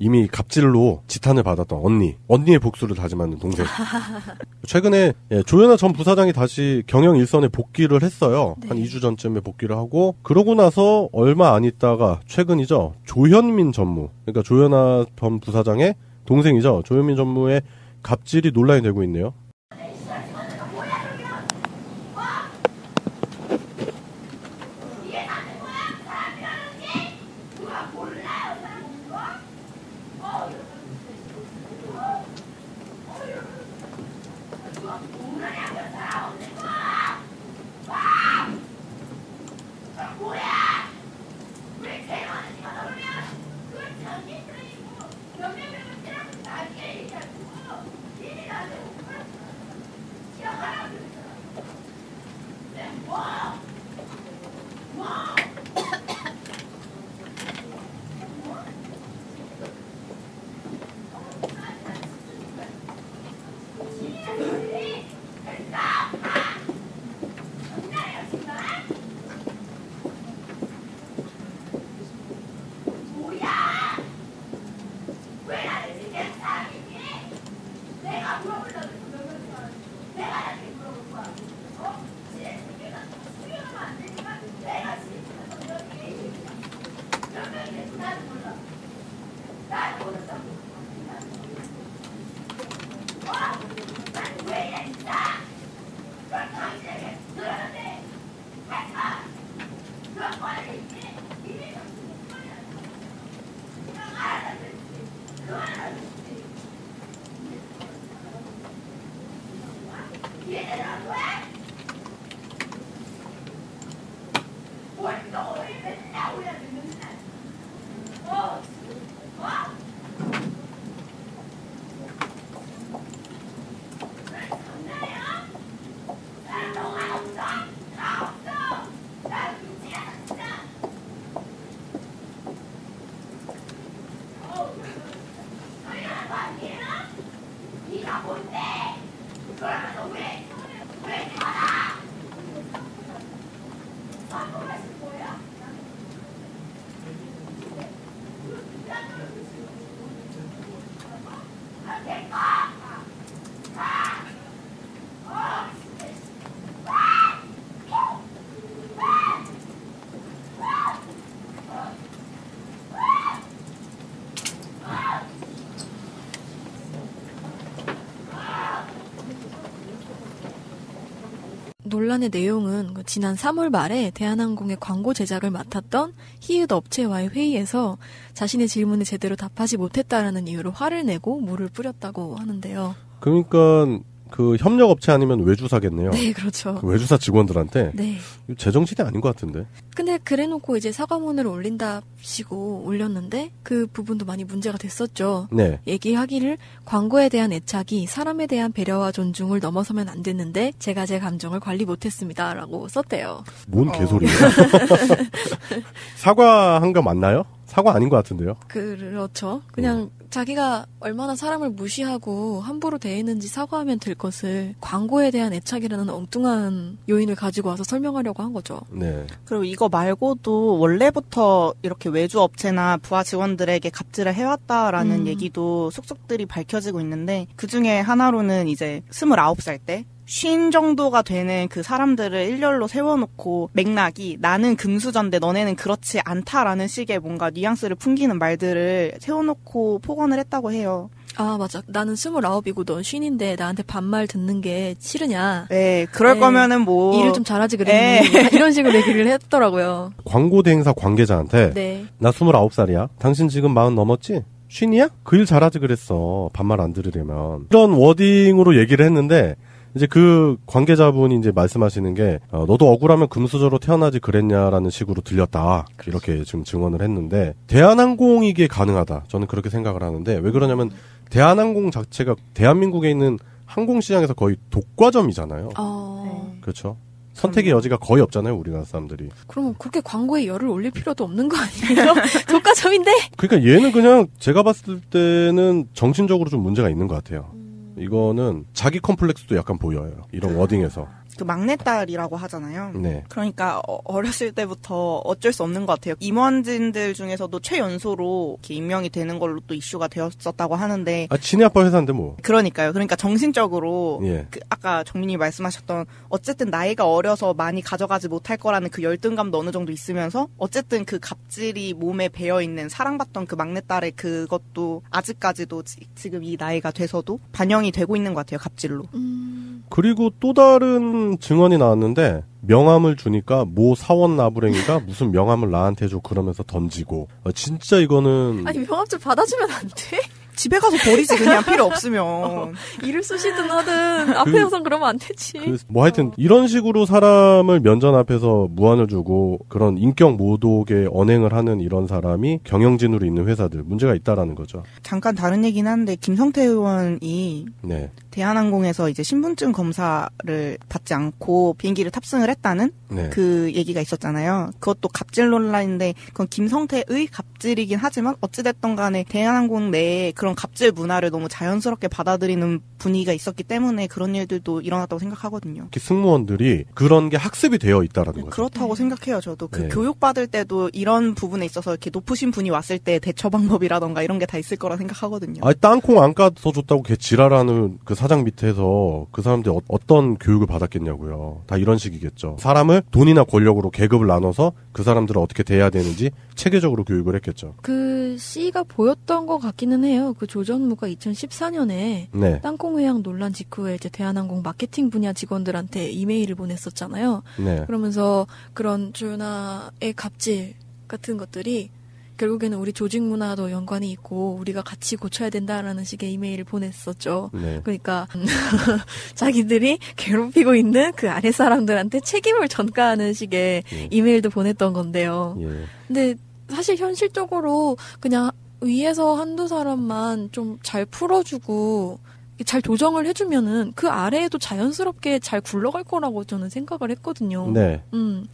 이미 갑질로 지탄을 받았던 언니, 언니의 복수를 다짐하는 동생. 최근에 예, 조현아 전 부사장이 다시 경영 일선에 복귀를 했어요. 네. 한 2주 전쯤에 복귀를 하고 그러고 나서 얼마 안 있다가 최근이죠. 조현민 전무, 그러니까 조현아 전 부사장의 동생이죠. 조현민 전무의 갑질이 논란이 되고 있네요. 논란의 내용은 그 지난 3월 말에 대한항공의 광고 제작을 맡았던 히읗 업체와의 회의에서 자신의 질문에 제대로 답하지 못했다라는 이유로 화를 내고 물을 뿌렸다고 하는데요. 그러니까 그 협력 업체 아니면 외주사겠네요. 네, 그렇죠. 그 외주사 직원들한테 네. 제정신이 아닌 것 같은데. 근데 그래놓고 이제 사과문을 올린답시고 올렸는데 그 부분도 많이 문제가 됐었죠. 네. 얘기하기를 광고에 대한 애착이 사람에 대한 배려와 존중을 넘어서면 안 됐는데 제가 제 감정을 관리 못했습니다라고 썼대요. 뭔 어. 개소리예요? 사과한 거 맞나요? 사과 아닌 것 같은데요. 그렇죠. 그냥 자기가 얼마나 사람을 무시하고 함부로 대했는지 사과하면 될 것을 광고에 대한 애착이라는 엉뚱한 요인을 가지고 와서 설명하려고 한 거죠. 네. 그리고 이거 말고도 원래부터 이렇게 외주 업체나 부하 직원들에게 갑질을 해왔다라는 음. 얘기도 속속들이 밝혀지고 있는데 그 중에 하나로는 이제 29살 때 쉰 정도가 되는 그 사람들을 일렬로 세워놓고 맥락이 나는 금수저인데 너네는 그렇지 않다라는 식의 뭔가 뉘앙스를 풍기는 말들을 세워놓고 폭언을 했다고 해요. 아, 맞아. 나는 스물아홉이고 넌 쉰인데 나한테 반말 듣는 게 싫으냐. 네, 그럴 네. 거면은 뭐 일을 좀 잘하지 그랬니. 이런 식으로 얘기를 했더라고요. 광고 대행사 관계자한테 네. 나 29살이야. 당신 지금 마흔 넘었지? 쉰이야? 그 일 잘하지 그랬어. 반말 안 들으려면. 이런 워딩으로 얘기를 했는데 이제 그 관계자분이 이제 말씀하시는 게 어, 너도 억울하면 금수저로 태어나지 그랬냐라는 식으로 들렸다. 이렇게 지금 증언을 했는데 대한항공 이게 가능하다. 저는 그렇게 생각을 하는데 왜 그러냐면 대한항공 자체가 대한민국에 있는 항공 시장에서 거의 독과점이잖아요. 어, 그렇죠. 선택의 여지가 거의 없잖아요, 우리나라 사람들이. 그러면 그렇게 광고에 열을 올릴 필요도 없는 거 아니에요? 독과점인데? 그러니까 얘는 그냥 제가 봤을 때는 정신적으로 좀 문제가 있는 것 같아요. 이거는 자기 컴플렉스도 약간 보여요. 이런 워딩에서. 그 막내딸이라고 하잖아요. 네. 그러니까 어- 어렸을 때부터 어쩔 수 없는 것 같아요. 임원진들 중에서도 최연소로 이렇게 임명이 되는 걸로 또 이슈가 되었었다고 하는데 아, 친이 아빠 회사인데 뭐. 그러니까요. 그러니까 정신적으로 예. 그 아까 정민이 말씀하셨던 어쨌든 나이가 어려서 많이 가져가지 못할 거라는 그 열등감도 어느 정도 있으면서 어쨌든 그 갑질이 몸에 배어 있는 사랑받던 그 막내딸의 그것도 아직까지도 지, 지금 이 나이가 돼서도 반영이 되고 있는 것 같아요. 갑질로. 음, 그리고 또 다른 증언이 나왔는데 명함을 주니까 모 사원 나부랭이가 무슨 명함을 나한테 줘 그러면서 던지고 어, 진짜 이거는 아니 명함 좀 받아주면 안 돼? 집에 가서 버리지 그냥 필요 없으면. 일을 쑤시든 하든 앞에서 그러면 안 되지. 그, 뭐 하여튼 이런 식으로 사람을 면전 앞에서 무안을 주고 그런 인격 모독에 언행을 하는 이런 사람이 경영진으로 있는 회사들 문제가 있다라는 거죠. 잠깐 다른 얘기는 한데 김성태 의원이 네. 대한항공에서 이제 신분증 검사를 받지 않고 비행기를 탑승을 했다는 네. 그 얘기가 있었잖아요. 그것도 갑질 논란인데 그건 김성태의 갑질이긴 하지만 어찌됐던 간에 대한항공 내에 그런 갑질 문화를 너무 자연스럽게 받아들이는 분위기가 있었기 때문에 그런 일들도 일어났다고 생각하거든요. 특히 승무원들이 그런 게 학습이 되어 있다라는 거죠. 그렇다고 생각해요, 저도. 그 네. 교육 받을 때도 이런 부분에 있어서 이렇게 높으신 분이 왔을 때 대처 방법이라던가 이런 게 다 있을 거라 생각하거든요. 아니 땅콩 안 까서 줬다고 걔 지랄하는 그 사장 밑에서 그 사람들이 어, 떤 교육을 받았겠냐고요. 다 이런 식이겠죠. 사람을 돈이나 권력으로 계급을 나눠서 그 사람들을 어떻게 대해야 되는지 체계적으로 교육을 했겠죠. 그 C가 보였던 것 같기는 해 요. 그 조전무가 2014년에 네, 땅콩 회항 논란 직후에 이제 대한항공 마케팅 분야 직원들한테 이메일을 보냈었잖아요. 네, 그러면서 그런 조연아의 갑질 같은 것들이 결국에는 우리 조직 문화도 연관이 있고 우리가 같이 고쳐야 된다라는 식의 이메일을 보냈었죠. 네. 그러니까 자기들이 괴롭히고 있는 그 아래 사람들한테 책임을 전가하는 식의 예. 이메일도 보냈던 건데요. 예. 근데 사실 현실적으로 그냥 위에서 한두 사람만 좀 잘 풀어주고 잘 조정을 해주면은 그 아래에도 자연스럽게 잘 굴러갈 거라고 저는 생각을 했거든요. 네. 음.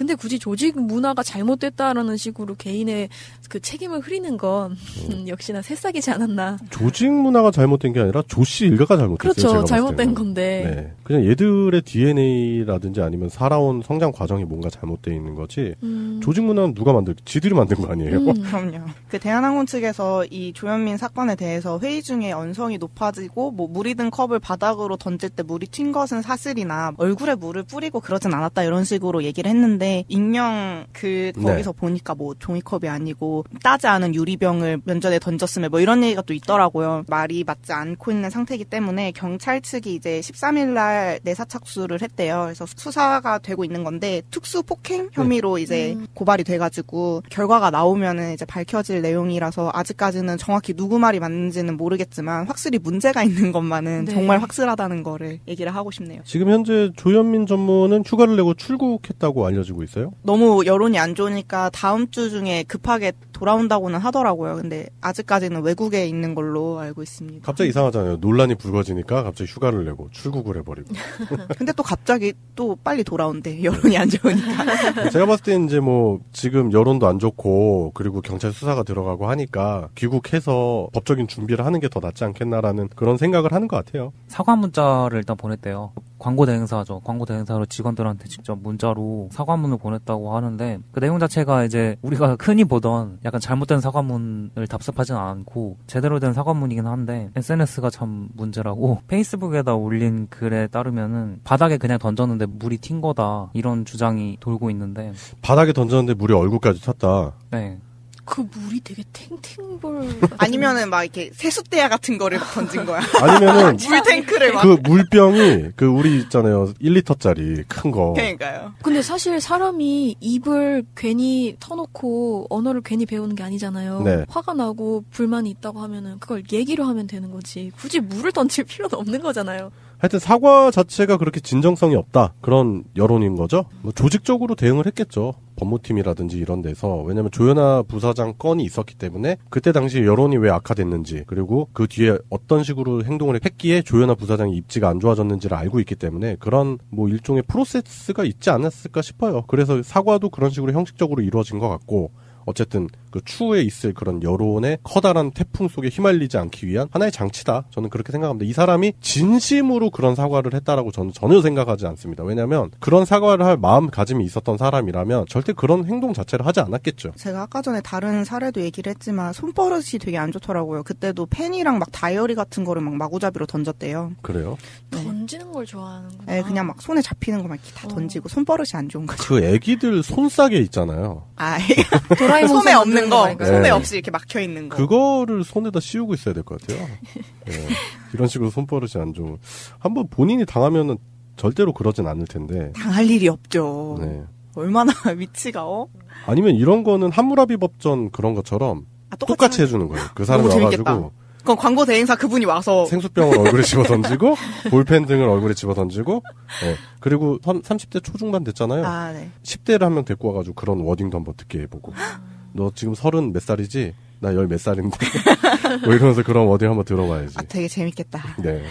근데 굳이 조직 문화가 잘못됐다라는 식으로 개인의 그 책임을 흐리는 건 음, 역시나 새싹이지 않았나. 조직 문화가 잘못된 게 아니라 조씨 일가가 잘못됐어요. 그렇죠. 잘못된. 건데. 네. 그냥 얘들의 DNA라든지 아니면 살아온 성장 과정이 뭔가 잘못되어 있는 거지. 음. 조직 문화는 누가 만들? 지들이 만든 거 아니에요? 음. 그럼요. 그 대한항공 측에서 이 조현민 사건에 대해서 회의 중에 언성이 높아지고 뭐 물이 든 컵을 바닥으로 던질 때 물이 튄 것은 사실이나 얼굴에 물을 뿌리고 그러진 않았다 이런 식으로 얘기를 했는데 익명 그 네. 거기서 보니까 뭐 종이컵이 아니고 따지 않은 유리병을 면전에 던졌으면 뭐 이런 얘기가 또 있더라고요. 말이 맞지 않고 있는 상태이기 때문에 경찰 측이 이제 13일 날 내사 착수를 했대요. 그래서 수사가 되고 있는 건데 특수 폭행 혐의로 이제 음. 고발이 돼가지고 결과가 나오면은 이제 밝혀질 내용이라서 아직까지는 정확히 누구 말이 맞는지는 모르겠지만 확실히 문제가 있는 것만은 네. 정말 확실하다는 거를 얘기를 하고 싶네요. 지금 현재 조현민 전무는 휴가를 내고 출국했다고 알려 지고 있어요. 너무 여론이 안 좋으니까 다음 주 중에 급하게 돌아온다고는 하더라고요. 근데 아직까지는 외국에 있는 걸로 알고 있습니다. 갑자기 이상하잖아요. 논란이 불거지니까 갑자기 휴가를 내고 출국을 해버리고. 근데 또 갑자기 또 빨리 돌아온대. 여론이 안 좋으니까. 제가 봤을 때는 이제 뭐 지금 여론도 안 좋고 그리고 경찰 수사가 들어가고 하니까 귀국해서 법적인 준비를 하는 게 더 낫지 않겠나라는 그런 생각을 하는 것 같아요. 사과 문자를 일단 보냈대요. 광고 대행사죠. 광고 대행사로 직원들한테 직접 문자로 사과문을 보냈다고 하는데 그 내용 자체가 이제 우리가 흔히 보던 약간 잘못된 사과문을 답습하진 않고 제대로 된 사과문이긴 한데 SNS가 참 문제라고 페이스북에다 올린 글에 따르면은 바닥에 그냥 던졌는데 물이 튄 거다 이런 주장이 돌고 있는데 바닥에 던졌는데 물이 얼굴까지 찼다. 네. 그 물이 되게 탱탱볼. 아니면은 막 이렇게 세숫대야 같은 거를 막 던진 거야. 아니면은 물 탱크를 막. 그 물병이 그 우리 있잖아요 1리터짜리 큰 거. 그러니까요. 근데 사실 사람이 입을 괜히 터놓고 언어를 괜히 배우는 게 아니잖아요. 네. 화가 나고 불만이 있다고 하면은 그걸 얘기로 하면 되는 거지. 굳이 물을 던질 필요는 없는 거잖아요. 하여튼 사과 자체가 그렇게 진정성이 없다 그런 여론인 거죠. 뭐 조직적으로 대응을 했겠죠. 법무팀이라든지 이런 데서 왜냐하면 조현아 부사장 건이 있었기 때문에 그때 당시 여론이 왜 악화됐는지 그리고 그 뒤에 어떤 식으로 행동을 했기에 조현아 부사장이 입지가 안 좋아졌는지를 알고 있기 때문에 그런 뭐 일종의 프로세스가 있지 않았을까 싶어요. 그래서 사과도 그런 식으로 형식적으로 이루어진 것 같고 어쨌든 그 추후에 있을 그런 여론의 커다란 태풍 속에 휘말리지 않기 위한 하나의 장치다. 저는 그렇게 생각합니다. 이 사람이 진심으로 그런 사과를 했다라고 저는 전혀 생각하지 않습니다. 왜냐하면 그런 사과를 할 마음가짐이 있었던 사람이라면 절대 그런 행동 자체를 하지 않았겠죠. 제가 아까 전에 다른 사례도 얘기를 했지만 손버릇이 되게 안 좋더라고요. 그때도 펜이랑 막 다이어리 같은 거를 막 마구잡이로 던졌대요. 그래요? 네. 던지는 걸 좋아하는구나. 네, 그냥 막 손에 잡히는 거막 이렇게 다 어. 던지고 손버릇이 안 좋은 거죠. 그 애기들 손싸개 있잖아요. 아, 도라에몽 손에 손 없는 거? 손에 네. 없이 이렇게 막혀 있는 거. 그거를 손에다 씌우고 있어야 될 것 같아요. 예. 이런 식으로 손버릇이 안 좋은. 한번 본인이 당하면은 절대로 그러진 않을 텐데. 당할 일이 없죠. 네. 얼마나 위치가 어? 아니면 이런 거는 하무라비 법전 그런 것처럼 아, 똑같이 해주는 거예요. 그 사람이 너무 와가지고 재밌겠다. 그건 광고 대행사 그분이 와서 생수병을 얼굴에 집어 던지고 볼펜 등을 얼굴에 집어 던지고 예. 그리고 30대 초중반 됐잖아요. 아, 네. 10대를 한 명 데리고 와가지고 그런 워딩도 한번 듣게 해보고 너 지금 서른 몇 살이지? 나 열 몇 살인데 뭐 이러면서 그런 워딩 한번 들어봐야지. 아, 되게 재밌겠다. 네.